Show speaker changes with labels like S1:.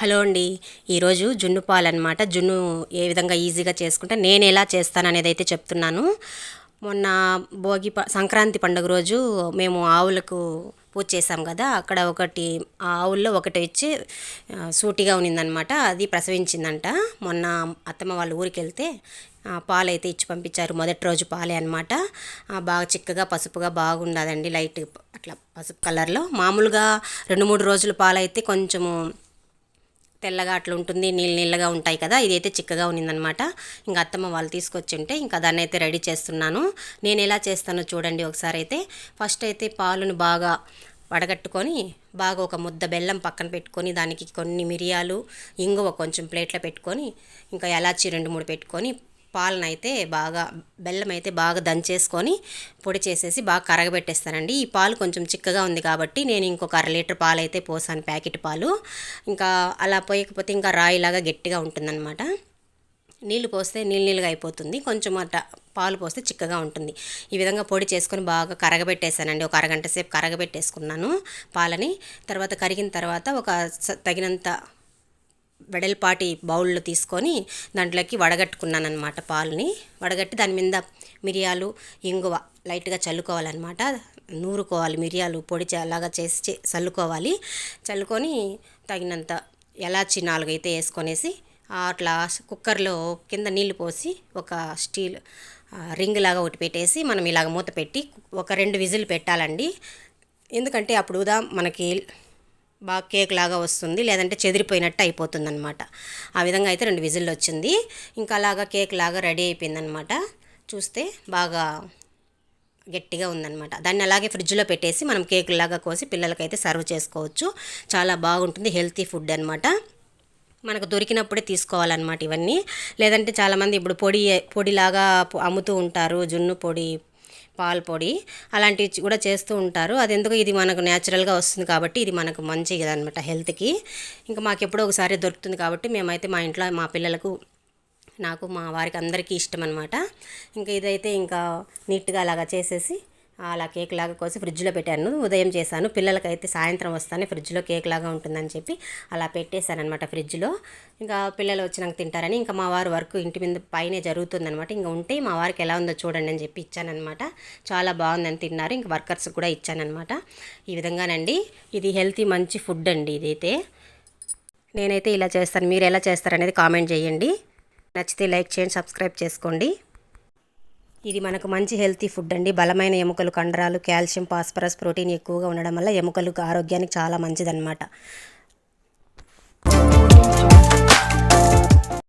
S1: Hello అండి. ఈరోజు జున్ను పాలు అనమాట జున్ను ఏ విధంగా ఈజీగా చేసుకుంటే నేను ఎలా చేస్తాను అనేది అయితే చెప్తున్నాను. మొన్న భోగి ప సంక్రాంతి పండుగ రోజు మేము ఆవులకు పూజ చేసాం కదా అక్కడ ఒకటి ఆ ఆవుల్లో ఒకటి ఇచ్చి సూటిగా ఉన్నిందనమాట అది ప్రసవించిందంట. మొన్న అత్తమ్మ వాళ్ళ ఊరికి వెళ్తే పాలైతే ఇచ్చి పంపించారు. మొదటి రోజు పాలే అనమాట బాగా చిక్కగా పసుపుగా బాగుండదండి. లైట్ అట్లా పసుపు కలర్లో. మామూలుగా రెండు మూడు రోజులు పాలైతే కొంచెము తెల్లగా అట్లా ఉంటుంది నీళ్ళు నీళ్ళగా ఉంటాయి కదా ఇదైతే చిక్కగా ఉన్నిందనమాట. ఇంకా అత్తమ్మ వాళ్ళు తీసుకొచ్చి ఉంటే ఇంకా దాన్ని అయితే రెడీ చేస్తున్నాను. నేను ఎలా చేస్తానో చూడండి ఒకసారి అయితే. ఫస్ట్ అయితే పాలను బాగా వడగట్టుకొని బాగా ఒక ముద్ద బెల్లం పక్కన పెట్టుకొని దానికి కొన్ని మిరియాలు ఇంగువ కొంచెం ప్లేట్లో పెట్టుకొని ఇంకా ఎలాచి రెండు మూడు పెట్టుకొని పాలనైతే బాగా బెల్లం అయితే బాగా దంచేసుకొని పొడి చేసేసి బాగా కరగబెట్టేస్తానండి. ఈ పాలు కొంచెం చిక్కగా ఉంది కాబట్టి నేను ఇంకొక అర లీటర్ పాలు అయితే పోసాను ప్యాకెట్ పాలు. ఇంకా అలా పోయకపోతే ఇంకా రాయిలాగా గట్టిగా ఉంటుందన్నమాట. నీళ్ళు పోస్తే నీళ్ళు నీళ్ళుగా అయిపోతుంది. కొంచెం అట్ట పాలు పోస్తే చిక్కగా ఉంటుంది. ఈ విధంగా పొడి చేసుకొని బాగా కరగబెట్టేసానండి ఒక అరగంట సేపు కరగబెట్టేసుకున్నాను పాలని. తర్వాత కరిగిన తర్వాత ఒక తగినంత వెడల్పాటి బౌల్లో తీసుకొని దాంట్లోకి వడగట్టుకున్నాను అనమాట పాలని. వడగట్టి దాని మీద మిరియాలు ఇంగువ లైట్గా చల్లుకోవాలన్నమాట. నూరుకోవాలి మిరియాలు పొడి అలాగా చేసి చల్లుకోవాలి. చల్లుకొని తగినంత ఎలాచి నాలుగైతే వేసుకొనేసి అట్లా కుక్కర్లో కింద నీళ్ళు పోసి ఒక స్టీల్ రింగ్ లాగా ఒకటి పెట్టేసి మనం ఇలాగ మూత పెట్టి ఒక రెండు విజిల్ పెట్టాలండి. ఎందుకంటే అప్పుడు ఉదా మనకి బాగా కేక్ లాగా వస్తుంది లేదంటే చెదిరిపోయినట్టు అయిపోతుంది అనమాట ఆ విధంగా అయితే రెండు విజిల్లు వచ్చింది. ఇంకా అలాగా కేక్ లాగా రెడీ అయిపోయిందనమాట చూస్తే బాగా గట్టిగా ఉందన్నమాట. దాన్ని అలాగే ఫ్రిడ్జ్లో పెట్టేసి మనం కేకులాగా కోసి పిల్లలకైతే సర్వ్ చేసుకోవచ్చు. చాలా బాగుంటుంది హెల్తీ ఫుడ్ అనమాట మనకు దొరికినప్పుడే తీసుకోవాలన్నమాట ఇవన్నీ. లేదంటే చాలామంది ఇప్పుడు పొడి పొడిలాగా అమ్ముతూ ఉంటారు జున్ను పొడి పాల పొడి అలాంటివి కూడా చేస్తూ ఉంటారు. అది ఎందుకు ఇది మనకు న్యాచురల్గా వస్తుంది కాబట్టి ఇది మనకు మంచిది అనమాట హెల్త్కి. ఇంకా మాకు ఎప్పుడో ఒకసారి దొరుకుతుంది కాబట్టి మేమైతే మా ఇంట్లో మా పిల్లలకు నాకు మా వారికి అందరికీ ఇష్టం అనమాట ఇంకా ఇదైతే ఇంకా నీట్గా అలాగా చేసేసి అలా కేక్ లాగా కోసి ఫ్రిడ్జ్లో పెట్టాను. ఉదయం చేశాను. పిల్లలకైతే సాయంత్రం వస్తానే ఫ్రిడ్జ్లో కేక్ లాగా ఉంటుందని చెప్పి అలా పెట్టేశాను అనమాట ఫ్రిడ్జ్లో. ఇంకా పిల్లలు వచ్చినాక తింటారని ఇంకా మా వారు వర్క్ ఇంటి మీద పైనే జరుగుతుందనమాట ఇంకా ఉంటే మా వారికి ఎలా ఉందో చూడండి అని చెప్పి ఇచ్చానమాట చాలా బాగుందని తిన్నారు. ఇంకా వర్కర్స్ కూడా ఇచ్చానమాట ఈ విధంగానండి. ఇది హెల్తీ మంచి ఫుడ్ అండి ఇదైతే. నేనైతే ఇలా చేస్తాను. మీరు ఎలా చేస్తారనేది కామెంట్ చేయండి. నచ్చితే లైక్ చేయండి సబ్స్క్రైబ్ చేసుకోండి. ఇది మనకు మంచి హెల్తీ ఫుడ్ అండి. బలమైన ఎముకలు కండరాలు కాల్షియం ఫాస్ఫరస్ ప్రోటీన్ ఎక్కువగా ఉండడం వల్ల ఎముకలకు ఆరోగ్యానికి చాలా మంచిదన్నమాట.